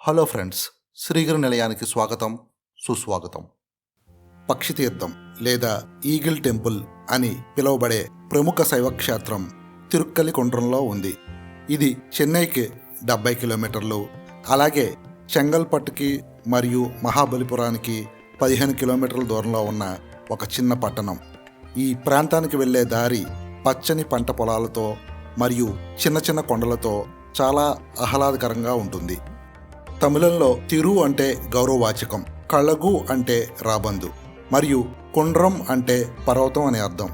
Hello friends Srigiri నిలయానికి స్వాగతం సుస్వాగతం. పక్షి తీర్థం లేదా ఈగిల్ టెంపుల్ అని పిలువబడే ప్రముఖ శైవ క్షేత్రం తిరుక్కలి ఉంది. ఇది చెన్నైకి డెబ్బై కిలోమీటర్లు అలాగే చెంగల్పట్టుకి మరియు మహాబలిపురానికి పదిహేను కిలోమీటర్ల దూరంలో ఉన్న ఒక చిన్న పట్టణం. ఈ ప్రాంతానికి వెళ్ళే దారి పచ్చని పంట పొలాలతో మరియు చిన్న చిన్న కొండలతో చాలా ఆహ్లాదకరంగా ఉంటుంది. తమిళంలో తిరు అంటే గౌరవవాచకం కళగు అంటే రాబందు మరియు కుండ్రం అంటే పర్వతం అనే అర్థం.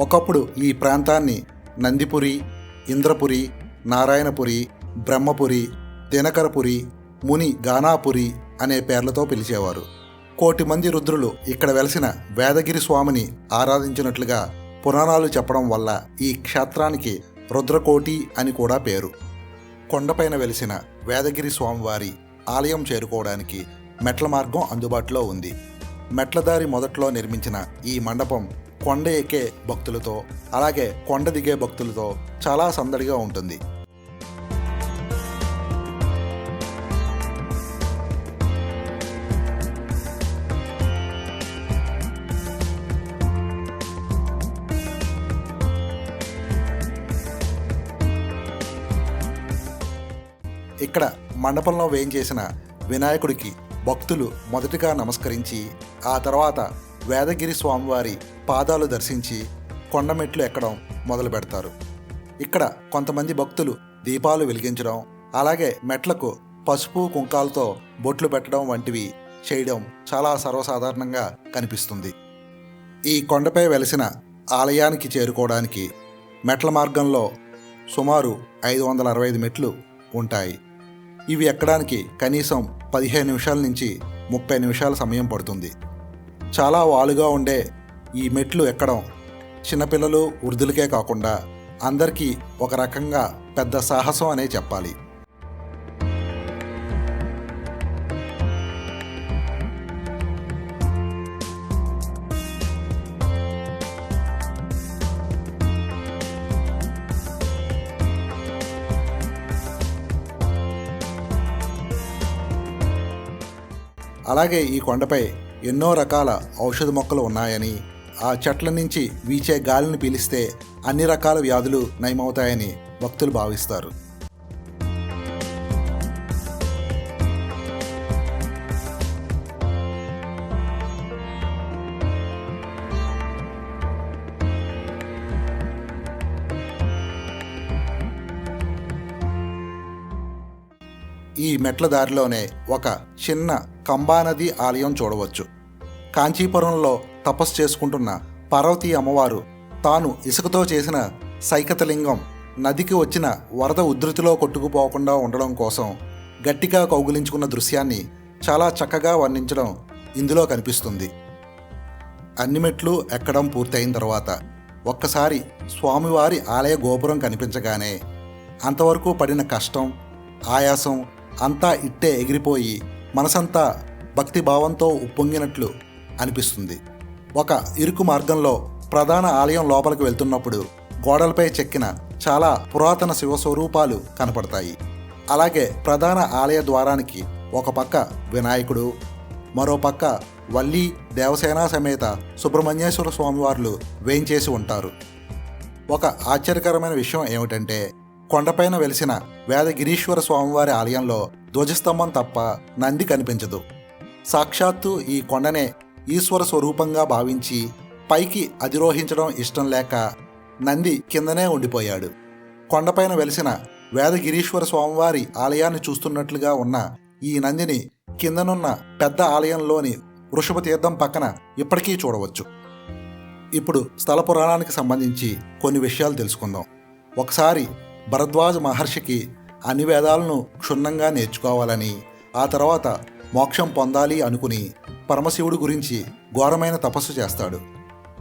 ఒకప్పుడు ఈ ప్రాంతాన్ని నందిపురి ఇంద్రపురి నారాయణపురి బ్రహ్మపురి దినకరపురి ముని గానాపురి అనే పేర్లతో పిలిచేవారు. కోటి మంది రుద్రులు ఇక్కడ వెలసిన వేదగిరి స్వామిని ఆరాధించినట్లుగా పురాణాలు చెప్పడం వల్ల ఈ క్షేత్రానికి రుద్రకోటి అని కూడా పేరు. కొండపైన వెలిసిన వేదగిరి స్వామివారి ఆలయం చేరుకోవడానికి మెట్ల మార్గం అందుబాటులో ఉంది. మెట్లదారి మొదట్లో నిర్మించిన ఈ మండపం కొండ ఎక్కే భక్తులతో అలాగే కొండ దిగే భక్తులతో చాలా సందడిగా ఉంటుంది. ఇక్కడ మండపంలో వేయించేసిన వినాయకుడికి భక్తులు మొదటగా నమస్కరించి ఆ తర్వాత వేదగిరి స్వామివారి పాదాలు దర్శించి కొండమెట్లు ఎక్కడం మొదలు పెడతారు. ఇక్కడ కొంతమంది భక్తులు దీపాలు వెలిగించడం అలాగే మెట్లకు పసుపు కుంకాలతో బొట్లు పెట్టడం వంటివి చేయడం చాలా సర్వసాధారణంగా కనిపిస్తుంది. ఈ కొండపై వెలిసిన ఆలయానికి చేరుకోవడానికి మెట్ల మార్గంలో సుమారు ఐదు వందల అరవై ఐదు మెట్లు ఉంటాయి. ఇవి ఎక్కడానికి కనీసం పదిహేను నిమిషాల నుంచి ముప్పై నిమిషాల సమయం పడుతుంది. చాలా వాలుగా ఉండే ఈ మెట్లు ఎక్కడం చిన్నపిల్లలు వృద్ధులకే కాకుండా అందరికీ ఒక రకంగా పెద్ద సాహసం అనే చెప్పాలి. అలాగే ఈ కొండపై ఎన్నో రకాల ఔషధ మొక్కలు ఉన్నాయని ఆ చెట్ల నుంచి వీచే గాలిని పీలిస్తే అన్ని రకాల వ్యాధులు నయమవుతాయని భక్తులు భావిస్తారు. మెట్ల దారిలోనే ఒక చిన్న కంబానది ఆలయం చూడవచ్చు. కాంచీపురంలో తపస్సు చేసుకుంటున్న పార్వతీ అమ్మవారు తాను ఇసుకతో చేసిన సైకతలింగం నదికి వచ్చిన వరద ఉధృతిలో కొట్టుకుపోకుండా ఉండడం కోసం గట్టిగా కౌగిలించుకున్న దృశ్యాన్ని చాలా చక్కగా వర్ణించడం ఇందులో కనిపిస్తుంది. అన్ని మెట్లు ఎక్కడం పూర్తయిన తర్వాత ఒక్కసారి స్వామివారి ఆలయ గోపురం కనిపించగానే అంతవరకు పడిన కష్టం ఆయాసం అంతా ఇట్టే ఎగిరిపోయి మనసంతా భక్తి భావంతో ఉప్పొంగినట్లు అనిపిస్తుంది. ఒక ఇరుకు మార్గంలో ప్రధాన ఆలయం లోపలికి వెళ్తున్నప్పుడు గోడలపై చెక్కిన చాలా పురాతన శివస్వరూపాలు కనపడతాయి. అలాగే ప్రధాన ఆలయ ద్వారానికి ఒక పక్క వినాయకుడు మరో పక్క వల్లి దేవసేన సమేత సుబ్రహ్మణ్యేశ్వర స్వామివార్లు వేయించేసి ఉంటారు. ఒక ఆశ్చర్యకరమైన విషయం ఏమిటంటే కొండపైన వెలిసిన వేదగిరీశ్వర స్వామివారి ఆలయంలో ధ్వజస్తంభం తప్ప నంది కనిపించదు. సాక్షాత్తు ఈ కొండనే ఈశ్వర స్వరూపంగా భావించి పైకి అధిరోహించడం ఇష్టం లేక నంది కిందనే ఉండిపోయాడు. కొండపైన వెలిసిన వేదగిరీశ్వర స్వామివారి ఆలయాన్ని చూస్తున్నట్లుగా ఉన్న ఈ నందిని కిందనున్న పెద్ద ఆలయంలోని వృషభ తీర్థం పక్కన ఇప్పటికీ చూడవచ్చు. ఇప్పుడు స్థల పురాణానికి సంబంధించి కొన్ని విషయాలు తెలుసుకుందాం. ఒకసారి భరద్వాజ మహర్షికి అన్ని వేదాలను క్షుణ్ణంగా నేర్చుకోవాలని ఆ తర్వాత మోక్షం పొందాలి అనుకుని పరమశివుడు గురించి ఘోరమైన తపస్సు చేస్తాడు.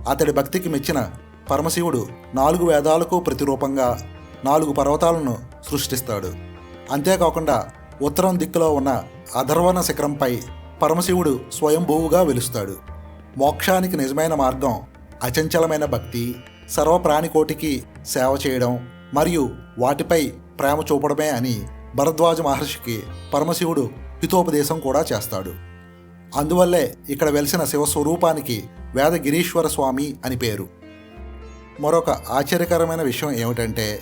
అతడి భక్తికి మెచ్చిన పరమశివుడు నాలుగు వేదాలకు ప్రతిరూపంగా నాలుగు పర్వతాలను సృష్టిస్తాడు. అంతేకాకుండా ఉత్తరం దిక్కులో ఉన్న అధర్వణ శిఖరంపై పరమశివుడు స్వయంభూవుగా వెలుస్తాడు. మోక్షానికి నిజమైన మార్గం అచంచలమైన భక్తి సర్వప్రాణికోటికి సేవ చేయడం మరియు వాటిపై ప్రేమ చూపడమే అని భరద్వాజ మహర్షికి పరమశివుడు హితోపదేశం కూడా చేస్తాడు. అందువల్లే ఇక్కడ వెలిసిన శివస్వరూపానికి వేదగిరీశ్వర స్వామి అని పేరు. మరొక ఆశ్చర్యకరమైన విషయం ఏమిటంటే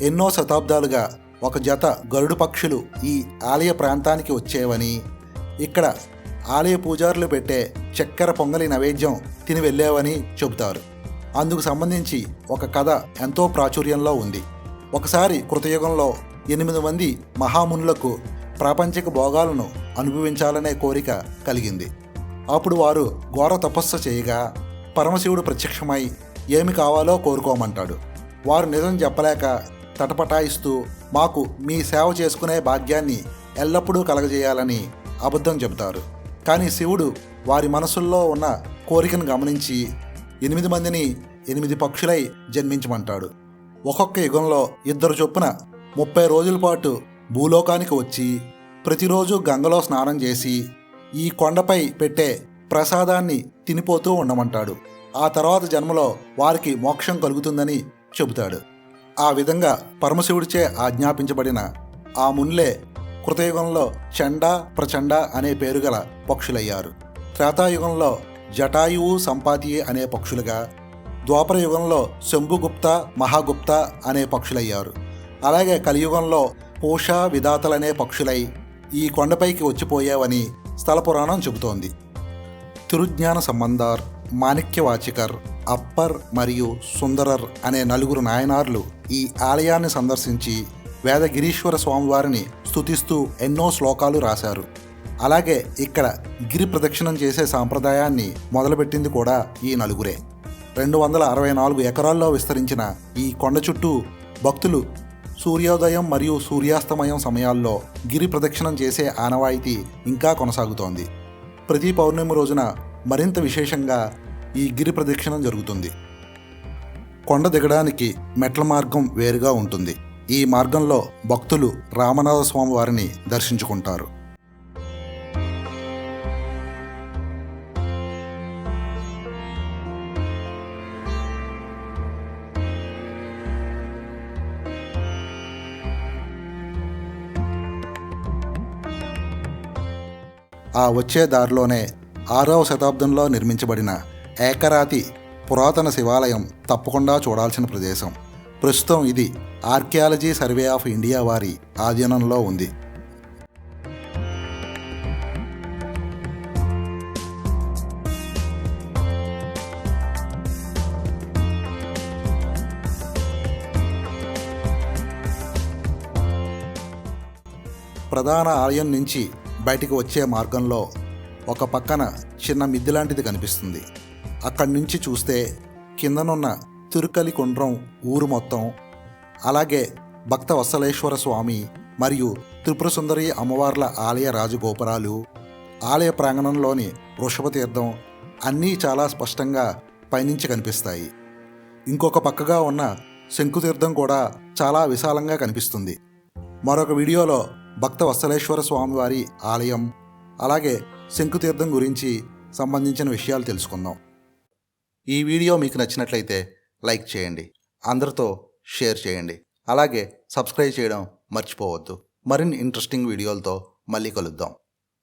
ఎన్నో శతాబ్దాలుగా ఒక జత గరుడు పక్షులు ఈ ఆలయ ప్రాంతానికి వచ్చేవని ఇక్కడ ఆలయ పూజారులు పెట్టే చక్కెర పొంగలి నైవేద్యం తిని వెళ్ళేవని చెబుతారు. అందుకు సంబంధించి ఒక కథ ఎంతో ప్రాచుర్యంలో ఉంది. ఒకసారి కృతయుగంలో ఎనిమిది మంది మహామునులకు ప్రాపంచిక భోగాలను అనుభవించాలనే కోరిక కలిగింది. అప్పుడు వారు ఘోర తపస్సు చేయగా పరమశివుడు ప్రత్యక్షమై ఏమి కావాలో కోరుకోమంటాడు. వారు నిజం చెప్పలేక తటపటాయిస్తూ మాకు మీ సేవ చేసుకునే భాగ్యాన్ని ఎల్లప్పుడూ కలగజేయాలని అబద్ధం చెబుతారు. కానీ శివుడు వారి మనసుల్లో ఉన్న కోరికను గమనించి ఎనిమిది మందిని ఎనిమిది పక్షులై జన్మించమంటాడు. ఒక్కొక్క యుగంలో ఇద్దరు చొప్పున ముప్పై రోజుల పాటు భూలోకానికి వచ్చి ప్రతిరోజు గంగలో స్నానం చేసి ఈ కొండపై పెట్టే ప్రసాదాన్ని తినిపోతూ ఉండమంటాడు. ఆ తర్వాత జన్మలో వారికి మోక్షం కలుగుతుందని చెబుతాడు. ఆ విధంగా పరమశివుడిచే ఆజ్ఞాపించబడిన ఆ మున్లే కృతయుగంలో చండ ప్రచండ అనే పేరు గల పక్షులయ్యారు. త్రేతాయుగంలో జటాయువు సంపాతి అనే పక్షులుగా ద్వాపర యుగంలో శంభుగుప్త మహాగుప్త అనే పక్షులయ్యారు. అలాగే కలియుగంలో పూష విధాతలనే పక్షులై ఈ కొండపైకి వచ్చిపోయావని స్థల పురాణం చెబుతోంది. తిరుజ్ఞాన సంబంధార్ మాణిక్యవాచికర్ అప్పర్ మరియు సుందరర్ అనే నలుగురు నాయనార్లు ఈ ఆలయాన్ని సందర్శించి వేదగిరీశ్వర స్వామివారిని స్తుతిస్తూ ఎన్నో శ్లోకాలు రాశారు. అలాగే ఇక్కడ గిరి ప్రదక్షిణం చేసే సాంప్రదాయాన్ని మొదలుపెట్టింది కూడా ఈ నలుగురే. రెండు వందల అరవై నాలుగు ఎకరాల్లో విస్తరించిన ఈ కొండ చుట్టూ భక్తులు సూర్యోదయం మరియు సూర్యాస్తమయం సమయాల్లో గిరి ప్రదక్షిణం చేసే ఆనవాయితీ ఇంకా కొనసాగుతోంది. ప్రతి పౌర్ణమి రోజున మరింత విశేషంగా ఈ గిరి ప్రదక్షిణం జరుగుతుంది. కొండ దిగడానికి మెట్ల మార్గం వేరుగా ఉంటుంది. ఈ మార్గంలో భక్తులు రామనాథ స్వామి వారిని దర్శించుకుంటారు. ఆ వచ్చే దారిలోనే ఆరవ శతాబ్దంలో నిర్మించబడిన ఏకరాతి పురాతన శివాలయం తప్పకుండా చూడాల్సిన ప్రదేశం. ప్రస్తుతం ఇది ఆర్కియాలజీ సర్వే ఆఫ్ ఇండియా వారి ఆధీనంలో ఉంది. ప్రధాన ఆలయం నుంచి బయటికి వచ్చే మార్గంలో ఒక పక్కన చిన్న మిద్ది లాంటిది కనిపిస్తుంది. అక్కడి నుంచి చూస్తే కిందనున్న తిరుకలి కుండ్రం ఊరు మొత్తం అలాగే భక్త వత్సలేశ్వర స్వామి మరియు త్రిపుర సుందరి అమ్మవార్ల ఆలయ రాజగోపురాలు ఆలయ ప్రాంగణంలోని వృషభతీర్థం అన్నీ చాలా స్పష్టంగా పైనుంచి కనిపిస్తాయి. ఇంకొక పక్కగా ఉన్న శంకుతీర్థం కూడా చాలా విశాలంగా కనిపిస్తుంది. మరొక వీడియోలో భక్త వత్సలేశ్వర స్వామివారి ఆలయం అలాగే శంకుతీర్థం గురించి సంబంధించిన విషయాలు తెలుసుకుందాం. ఈ వీడియో మీకు నచ్చినట్లయితే లైక్ చేయండి అందరితో షేర్ చేయండి అలాగే సబ్స్క్రైబ్ చేయడం మర్చిపోవద్దు. మరిన్ని ఇంట్రెస్టింగ్ వీడియోలతో మళ్ళీ కలుద్దాం.